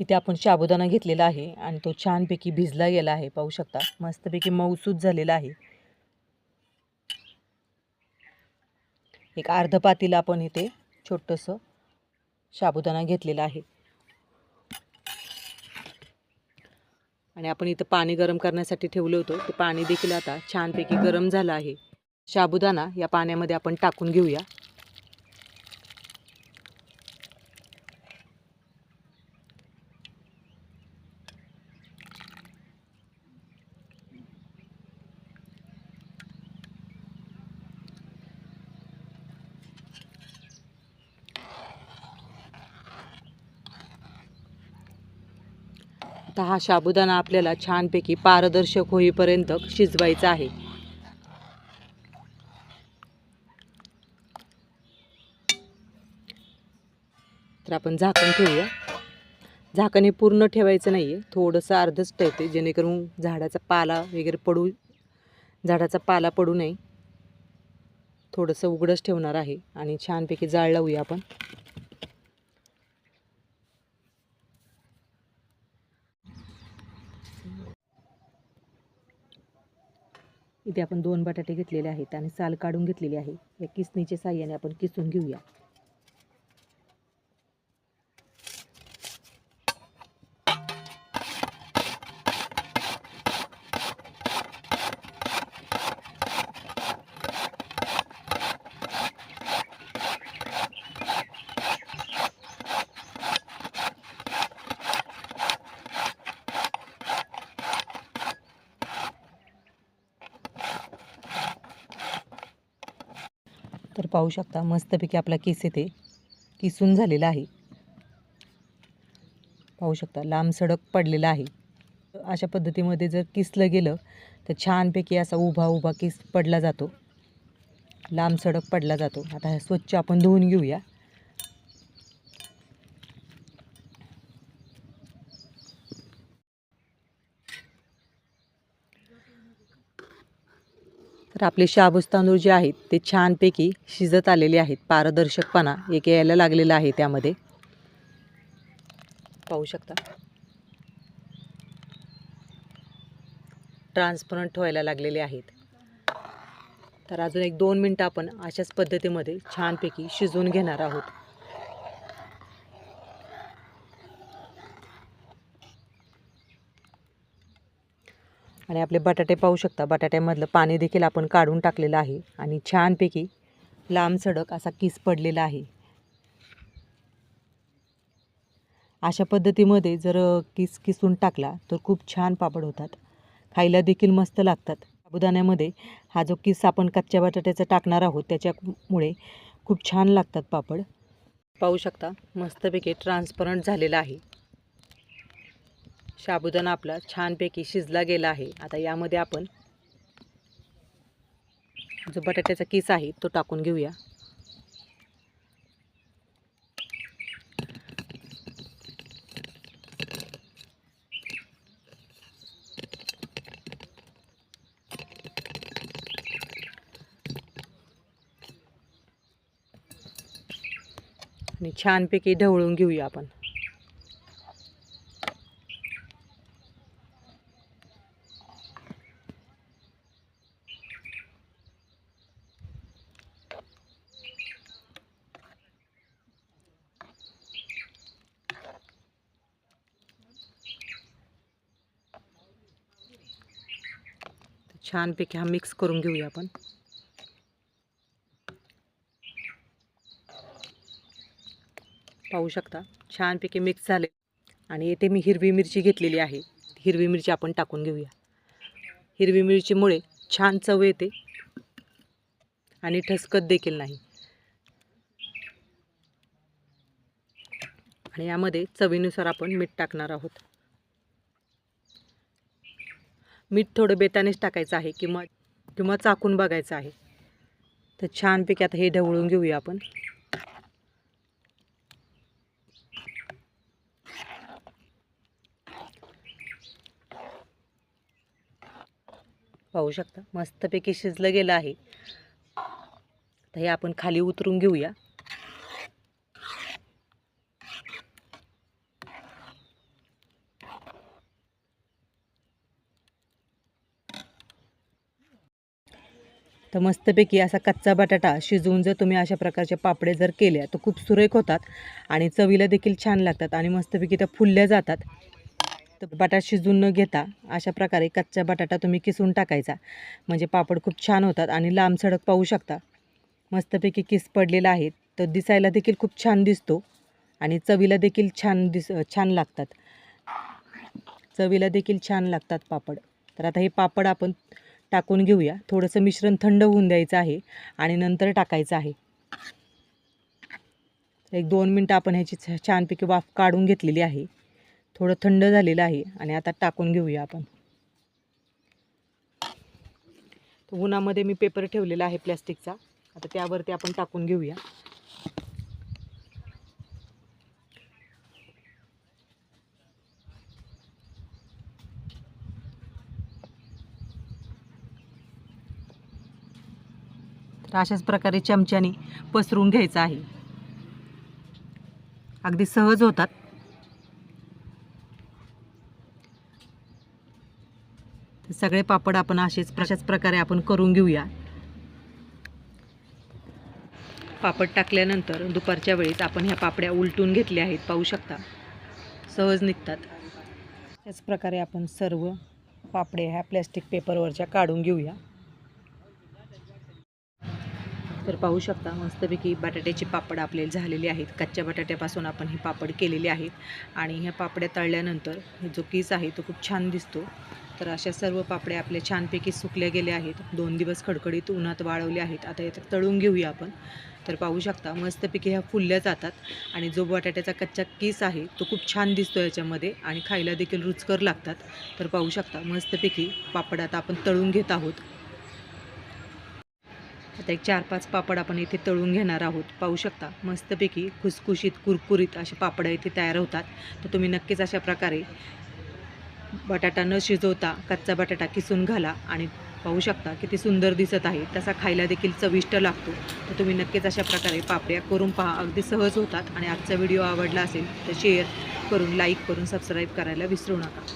इथे आपण शाबुदाना घेतलेला आहे आणि तो छानपैकी भिजला गेला आहे. पाहू शकता मस्तपैकी मऊसूत झालेला आहे. एक अर्ध पातीला आपण इथे छोटंसं साबुदाणा घेतलेला आहे. आणि आपण इथं पाणी गरम करण्यासाठी ठेवलं होतं. ते पाणी देखील आता छानपैकी गरम झालं आहे. साबुदाणा या पाण्यामध्ये आपण टाकून घेऊया. आता हा साबुदाणा आपल्याला छानपैकी पारदर्शक होईपर्यंत शिजवायचा आहे. तर आपण झाकण ठेवूया. झाकण हे पूर्ण ठेवायचं नाही आहे थोडंसं अर्धच ठेवते जेणेकरून झाडाचा पाला वगैरे पडू झाडाचा पाला पडू नये. थोडंसं उघडंच ठेवणार आहे आणि छानपैकी जाळ लावूया आपण. इथे आपण दोन बटाटे घेतलेले आहेत आणि साल काढून घेतलेली आहे. या किसणीच्या साह्याने आपण किसून घेऊया. तर पाहू शकता मस्तपैकी आपला केस येते. किसून झालेला आहे. पाहू शकता लांब सडक पडलेला आहे. अशा पद्धतीमध्ये जर किसलं गेलं तर छानपैकी असा उभा उभा किस पडला जातो. लांब सडक पडला जातो. आता स्वच्छ आपण धुवून घेऊया. तर आपले शाबूस तांदूळ जे आहेत ते छानपैकी शिजत आलेले आहेत. पारदर्शकपणा एक यायला लागलेला आहे त्यामध्ये. पाहू शकता. ट्रान्सपरंट व्हायला लागलेले आहेत. तर अजून एक दोन मिनटं आपण अशाच पद्धतीमध्ये छानपैकी शिजवून घेणार आहोत. आणि आपले बटाटे पाहू शकता. बटाट्यामधलं पाणी देखील आपण काढून टाकलेलं आहे. आणि छानपैकी लांब सडक असा किस पडलेला आहे. अशा पद्धतीमध्ये जर किस किसून टाकला तर खूप छान पापड होतात. खायला देखील मस्त लागतात. साबुदाण्यामध्ये हा जो किस आपण कच्च्या बटाट्याचा टाकणार आहोत त्याच्यामुळे खूप छान लागतात पापड. पाहू शकता मस्तपैकी ट्रान्सपरंट झालेला आहे. साबुदाणा आपला छानपैकी शिजला गेला आहे. आता यामध्ये आपण जो बटाट्याचा किस आहे तो टाकून घेऊया. आणि छानपैकी ढवळून घेऊया आपण. छानपैकी हा मिक्स करून घेऊया आपण. पाहू शकता छानपैकी मिक्स झाले. आणि येथे मी हिरवी मिरची घेतलेली आहे. हिरवी मिरची आपण टाकून घेऊया. हिरवी मिरचीमुळे छान चव येते आणि ठसकत देखील नाही. आणि यामध्ये चवीनुसार आपण मीठ टाकणार आहोत. मीठ थोडं बेतानेच टाकायचं आहे किंवा किंवा चाकून बघायचं आहे. तर छानपैकी आता हे ढवळून घेऊया आपण. पाहू शकता मस्तपैकी शिजलं गेलं आहे. तर हे आपण खाली उतरून घेऊया. तर मस्तपैकी असा कच्चा बटाटा शिजवून जर तुम्ही अशा प्रकारचे पापडे जर केल्या तर खूप सुरेख होतात आणि चवीला देखील छान लागतात आणि मस्तपैकी त्या फुलल्या जातात. तर बटाटा शिजवून न घेता अशा प्रकारे कच्चा बटाटा तुम्ही किसून टाकायचा. म्हणजे पापड खूप छान होतात आणि लांब सडक पाहू शकता. मस्तपैकी किस पडलेला आहे तर दिसायला देखील खूप छान दिसतो आणि चवीला देखील छान दिस छान लागतात. चवीला देखील छान लागतात पापड. तर आता हे पापड आपण टाकून घेऊया. थोडंसं मिश्रण थंड होऊन द्यायचं आहे आणि नंतर टाकायचं आहे. एक दोन मिनटं आपण ह्याची छ- छानपैकी वाफ काढून घेतलेली आहे. थोडं थंड झालेलं आहे आणि आता टाकून घेऊया आपण. उन्हामध्ये मी पेपर ठेवलेला आहे प्लॅस्टिकचा. आता त्यावरती आपण टाकून घेऊया. तर अशाच प्रकारे चमच्याने पसरून घ्यायचं आहे. अगदी सहज होतात. सगळे पापड आपण असेच अशाच प्रकारे आपण करून घेऊया. पापड टाकल्यानंतर दुपारच्या वेळेस आपण ह्या पापड्या उलटून घेतल्या आहेत पाहू शकता. सहज निघतात. त्याच प्रकारे आपण सर्व पापड्या ह्या प्लॅस्टिक पेपरवरच्या काढून घेऊया. तर पाहू शकता मस्तपैकी बटाट्याचे पापड आपले झालेले आहेत. कच्च्या बटाट्यापासून आपण हे पापड केलेले आहेत. आणि ह्या पापड्या तळल्यानंतर जो किस आहे तो खूप छान दिसतो. तर अशा सर्व पापड्या आपल्या छानपैकी सुकल्या गेल्या आहेत. दोन दिवस खडखडीत उन्हात वाळवल्या आहेत. आता यात तळून घेऊया आपण. तर पाहू शकता मस्तपैकी ह्या फुलल्या जातात. आणि जो बटाट्याचा कच्चा किस आहे तो खूप छान दिसतो याच्यामध्ये. आणि खायला देखील रुचकर लागतात. तर पाहू शकता मस्तपैकी पापड आता आपण तळून घेत आहोत. आता एक चार पाच पापड आपण इथे तळून घेणार आहोत. पाहू शकता मस्तपैकी खुसखुशीत कुरकुरीत असे पापड इथे तयार होतात. तर तुम्ही नक्कीच अशा प्रकारे बटाटा न शिजवता कच्चा बटाटा किसून घाला आणि पाहू शकता किती सुंदर दिसत आहे. तसा खायला देखील चविष्ट लागतो. तर तुम्ही नक्कीच अशा प्रकारे पापड्या करून पहा. अगदी सहज होतात आणि आजचा व्हिडिओ आवडला असेल तर शेअर करून लाईक करून सबस्क्राईब करायला विसरू नका.